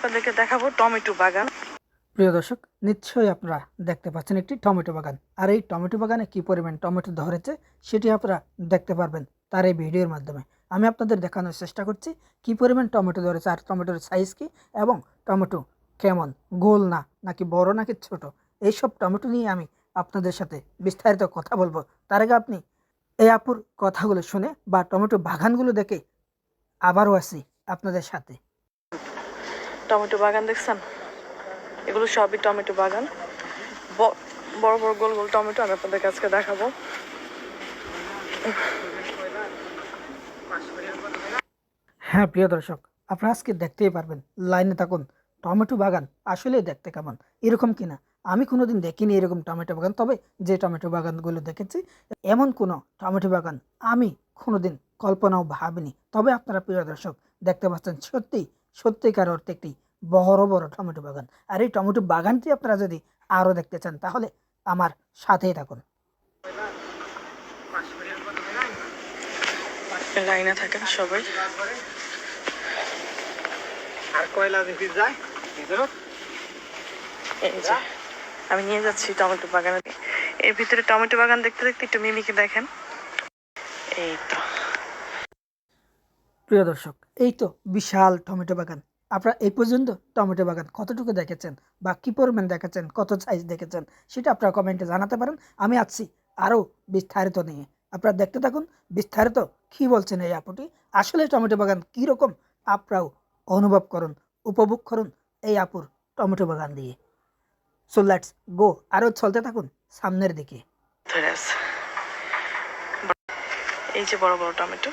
আপনাদেরকে দেখাবো টমেটো বাগান। প্রিয় দর্শক, নিশ্চয়ই আপনারা দেখতে পাচ্ছেন একটি টমেটো বাগান। আর এই টমেটো বাগানে কি পরিমাণ টমেটো ধরেছে, সেটি আপনারা দেখতে পারবেন তার এই ভিডিওর মাধ্যমে। আমি আপনাদের দেখানোর চেষ্টা করছি, কি পরিমাণ টমেটো ধরেছে আর টমেটোর সাইজ কি এবং টমেটো কেমন, গোল না, নাকি বড়, নাকি ছোট, এইসব টমেটো নিয়ে আমি আপনাদের সাথে বিস্তারিত কথা বলব। তার আগে আপনি এই আপুর কথাগুলো শুনে বা টমেটো বাগানগুলো দেখে আবারও আসি আপনাদের সাথে। টমেটো বাগান দেখছেন? এগুলো সবই টমেটো বাগান। বড় বড় গোল গোল টমেটো আমি আপনাদের কাছকে দেখাবো। হ্যাঁ প্রিয় দর্শক, আপনারা আজকে দেখতেই পারবেন, লাইনে থাকুন, টমেটো বাগান আসলেই দেখতে কেমন, এরকম কিনা। আমি কোনোদিন দেখিনি এরকম টমেটো বাগান, তবে যে টমেটো বাগানগুলো দেখেছি, এমন কোনো টমেটো বাগান আমি কোনোদিন কল্পনাও ভাবিনি। তবে আপনারা, প্রিয় দর্শক, দেখতে পাচ্ছেন সত্যি সত্যিকার অর্থে একটি বড় বড় টমেটো বাগান। আর এই টমেটো বাগানটি আপনারা যদি আরও দেখতে চান তাহলে আমার সাথেই থাকুন। লাইনে থাকেন সবাই। আর কয়লা দেখি যায়? এই যে আমি নিয়ে যাচ্ছি টমেটো বাগানে। এর ভিতরে টমেটো বাগান দেখতে দেখতে একটু মিমিকে দেখেন। এই তো। প্রিয় দর্শক, এই তো বিশাল টমেটো বাগান। আপনারা এই পর্যন্ত টমেটো বাগান কতটুকু দেখেছেন বা কী পরিমাণ দেখেছেন, কত সাইজ দেখেছেন, সেটা আপনারা কমেন্টে জানাতে পারেন। আমি আসছি আরও বিস্তারিত নিয়ে। আপনারা দেখতে থাকুন, বিস্তারিত কী বলছেন এই আপুটি, আসলে টমেটো বাগান কীরকম আপনারাও অনুভব করুন, উপভোগ করুন এই আপুর টমেটো বাগান দিয়ে। সো লেটস গো আরও চলতে থাকুন সামনের দিকে। এই যে বড় বড় টমেটো।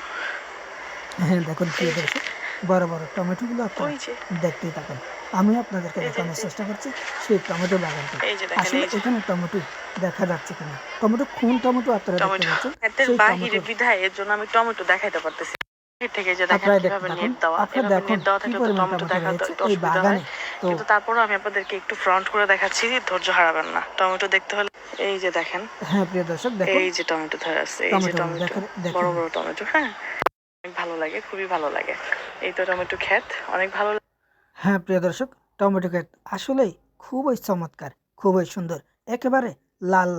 হ্যাঁ দেখুন দর্শক বড় বড় টমেটোগুলো আপনারা ওই দেখতেই থাকুন। আমি আপনাদেরকে দেখানোর চেষ্টা করছি সেই টমেটো বাগানটা। আসলে এখানে টমেটো দেখা যাচ্ছে কিনা? টমেটো কোন টমেটো আপনারা দেখতে পাচ্ছেন? সেই বাহিরে টমেটো। বিধায় এর জন্য আমি টমেটো পারতেছি থেকে যে দেখেন কীভাবে নেট দেওয়া আপনারা এভাবে দেখুন নেট দেওয়া কি তো টমেটো টমেটো দেখা রয়েছে একটু এই অসুবিধা হয় কিন্তু তারপরও আমি আপনাদেরকে একটু ফ্রন্ট করে দেখাচ্ছি ধৈর্য হারাবেন না। টমেটো দেখতে হলে এই যে দেখেন। হ্যাঁ প্রিয় দর্শক দেখুন। এই যে টমেটো ধরে আছে এই যে টমেটো। বড় বড় টমেটো হ্যাঁ। অনেক ভালো লাগে, খুবই ভালো লাগে। এই তো টমেটো ক্ষেত, অনেক ভালো হ্যাঁ প্রিয় দর্শক, টমেটো ক্ষেত আসলেই খুবই চমৎকার, খুবই সুন্দর, একেবারে লাল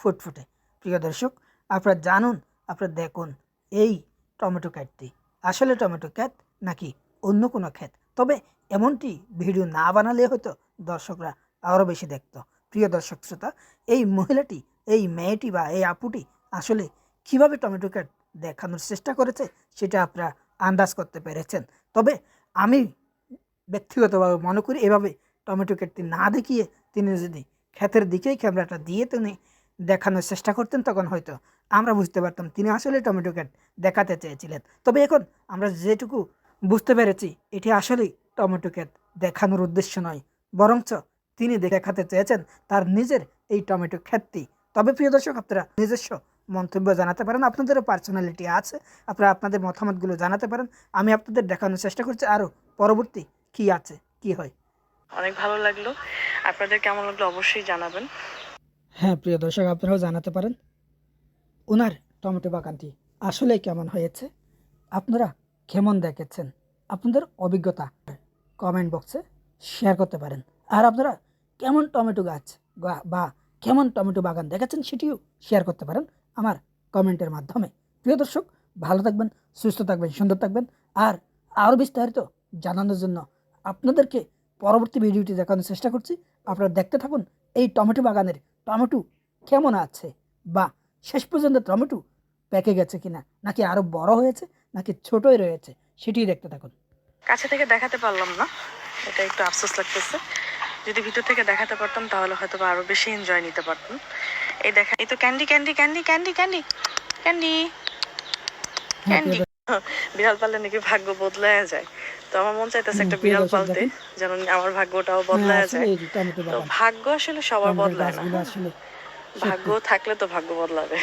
ফুটফুটে। প্রিয় দর্শক, আপনারা জানুন, আপনারা দেখুন এই টমেটো ক্ষেতটি। আসলে টমেটো ক্ষেত নাকি অন্য কোনো ক্ষেত? তবে এমনটি ভিডিও না বানালে হয়তো দর্শকরা আরও বেশি দেখতো। প্রিয় দর্শক শ্রোতা, এই মহিলাটি, এই মেয়েটি বা এই আপুটি আসলে কীভাবে টমেটো ক্ষেত দেখানোর চেষ্টা করেছে, সেটা আপনারা আন্দাজ করতে পেরেছেন। তবে আমি ব্যক্তিগতভাবে মনে করি এভাবে টমেটো ক্ষেতটি না দেখিয়ে তিনি যদি ক্ষেতের দিকেই ক্যামেরাটা দিয়ে তিনি দেখানোর চেষ্টা করতেন, তখন হয়তো আমরা বুঝতে পারতাম তিনি আসলে টমেটো ক্ষেত দেখাতে চেয়েছিলেন। তবে এখন আমরা যেটুকু বুঝতে পেরেছি, এটি আসলেই টমেটো ক্ষেত দেখানোর উদ্দেশ্য নয়, বরঞ্চ তিনি দেখাতে চেয়েছেন তার নিজের এই টমেটো ক্ষেতটি। তবে প্রিয় দর্শক, আপনারা নিজস্ব মন্তব্য জানাতে পারেন। আপনাদেরও পার্সোনালিটি আছে। আপনারা আপনাদের মতামতগুলো জানাতে পারেন। আমি আপনাদের দেখানোর চেষ্টা করছি। আরও পরবর্তী কি আছে কি হয়? অনেক ভালো লাগল। আপনাদের কেমন লাগল অবশ্যই জানাবেন। হ্যাঁ প্রিয় দর্শক আপনারাও জানাতে পারেন। ওনার টমেটো বাগানটি আসলে কেমন হয়েছে? আপনারা কেমন দেখেছেন? আপনাদের অভিজ্ঞতা কমেন্ট বক্সে শেয়ার করতে পারেন। আর আপনারা কেমন টমেটো গাছ বা- বা কেমন টমেটো বাগান দেখেছেন সেটিও শেয়ার করতে পারেন। আমার কমেন্টের মাধ্যমে। প্রিয় দর্শক, ভালো থাকবেন, সুস্থ থাকবেন, সুন্দর থাকবেন। আর আরও বিস্তারিত জানানোর জন্য আপনাদেরকে পরবর্তী ভিডিওটি দেখানোর চেষ্টা করছি। আপনারা দেখতে থাকুন এই টমেটো বাগানের টমেটো কেমন আছে বা শেষ পর্যন্ত টমেটো পেকে গেছে কিনা, নাকি আরও বড় হয়েছে, নাকি ছোটই রয়েছে, সেটিই দেখতে থাকুন। কাছে থেকে দেখাতে পারলাম না, এটা একটু আফসোস লাগতেছে। যদি ভিতর থেকে দেখাতে পারতাম, তাহলে হয়তো বা আরও বেশি এনজয় নিতে পারতাম। এই দেখা এই তো candy candy candy candy candy candy candy বিড়াল পাললে নাকি ভাগ্য বদলায় যায়। তো আমার মন চাইতেছে একটা বিড়াল পালতে যেন আমার ভাগ্যটাও হ্যাঁ, বদলায় যায়। তো ভাগ্য আসলে সবার বদলায় না। ভাগ্য থাকলে তো ভাগ্য বদলাবে।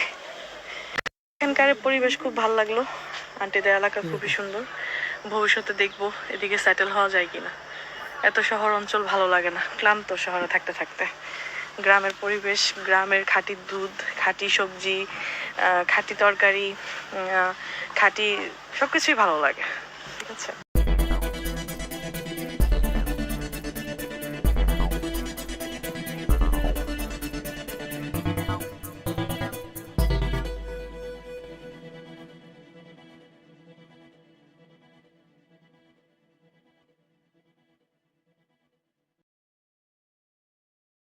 এখানকার পরিবেশ খুব ভালো লাগল। আন্টিদের এলাকা খুবই সুন্দর। ভবিষ্যতে দেখব এদিকে সেটেল হওয়া যায় কিনা। এত শহর অঞ্চল ভালো লাগে না। ক্লান্ত শহরে থাকতে থাকতে। গ্রামের পরিবেশ, গ্রামের খাঁটি দুধ, খাঁটি সবজি খাঁটি তরকারি খাঁটি সব কিছুই ভালো লাগে। ঠিক আছে?